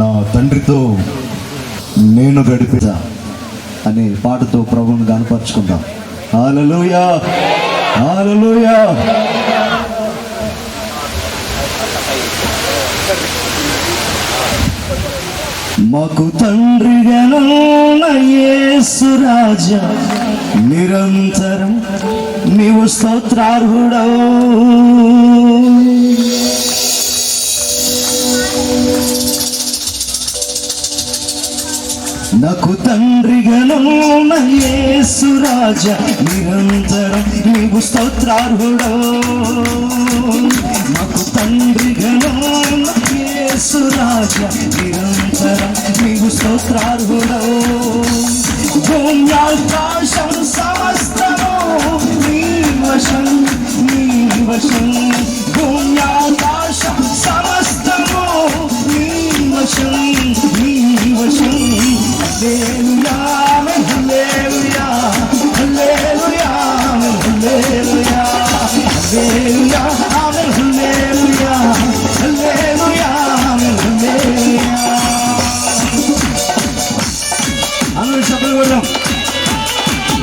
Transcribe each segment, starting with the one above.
నా తండ్రితో నేను గడిపితా అనే పాటతో ప్రభువును కనపరుచుకుందాం హాలలుయా హాలలుయా మాకు తండ్రి రాజా నిరంతరం నీవు స్తోత్రార్హుడవు. యేసు రాజా నిరంతరం నీవు స్తోత్రార్హుడో.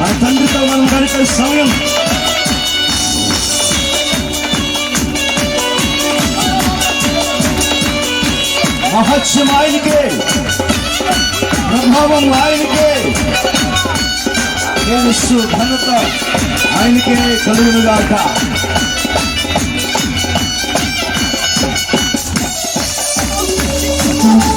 మన తండ్రితో మనం గడిపే సమయం. మహత్యం ఆయనకే. ప్రభావం ఆయనకే. తెలుసు ఘనత ఆయనకే కలుగునుగాక. you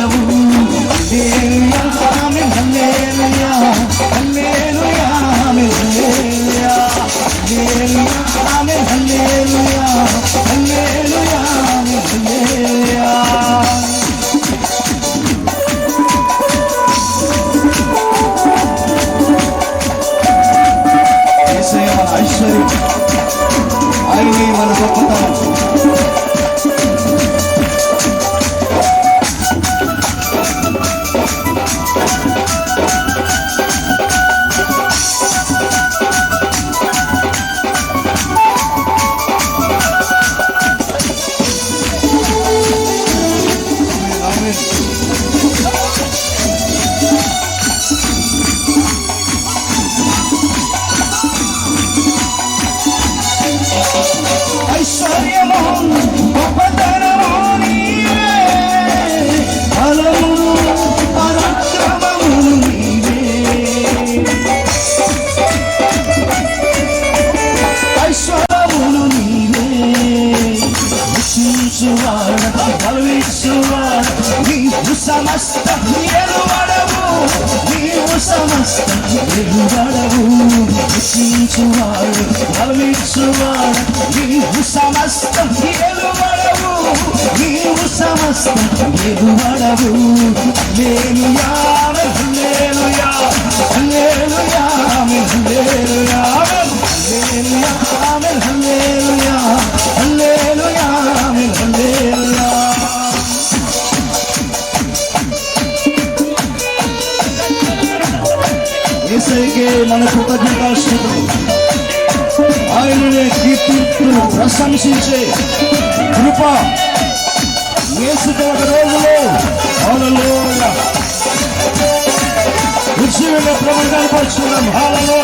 ఎరుగడవు రక్షించువాడు బలమిచ్చువాడు నీవు సమస్తం ఎలువడవు నీవు సమస్తం ఎలువడవు నేను యా ఏసైకే మన కృతజ్ఞతాస్థుతులు ఆయననే కీర్తిను ప్రశంసించే కృప ఏసుకొక రోజులో హలో ఉచితంగా ప్రభుత్వాలు పరుచుకున్నాం హాలలో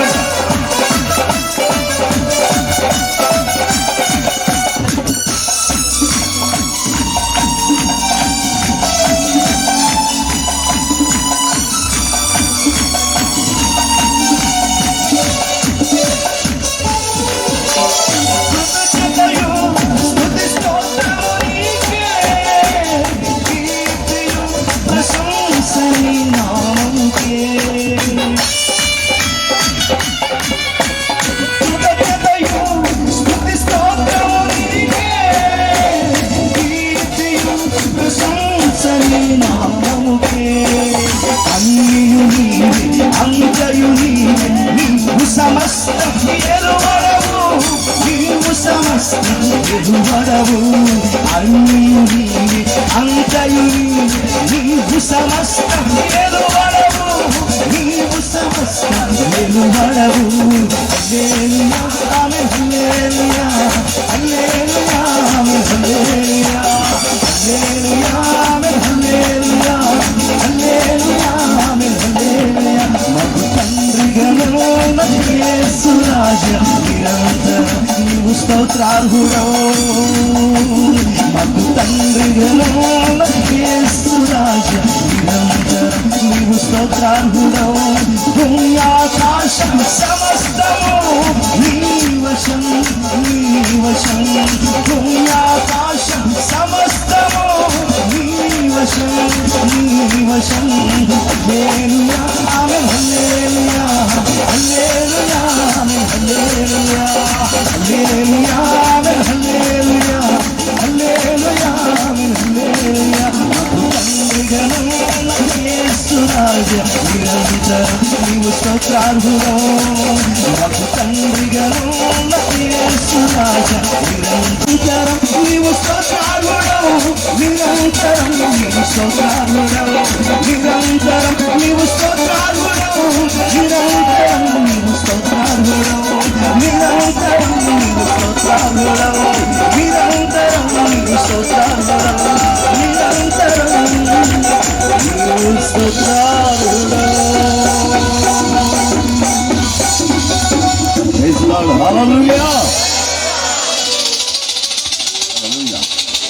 వెలువడవు అన్ని అంతయు నీవు సమస్త వెలువడవు నీవు సమస్తం వెలువడవు రాజ్యం రాజా నిరంతరం నీవు స్తోత్రార్హుడో మాకు తండ్రి యేసు రాజా నిరంతరం నీవు స్తోత్రార్హుడో భూమ్యాకాశం సమస్తము నీ వశం నీ వశం భూమ్యాకాశం సమస్తము నీ వశం నీ వశం హల్లెలూయా ఆమేన్ రాజా నిరంతరం నీవు స్తోత్రార్హుడవు నాకు తండ్రిగను యేసు నిరంతరం నీవు స్తోత్రార్హుడవు నిరంతరం నీవు స్తోత్రార్హుడవు నిరంతరం నీవు స్తోత్రార్హుడవు నిరంతరం నీవు స్తోత్రార్హుడవు. నిరంతరం నీవు స్తోత్రార్హుడవు. నిరంతరం నీవు స్తోత్రార్హుడవు.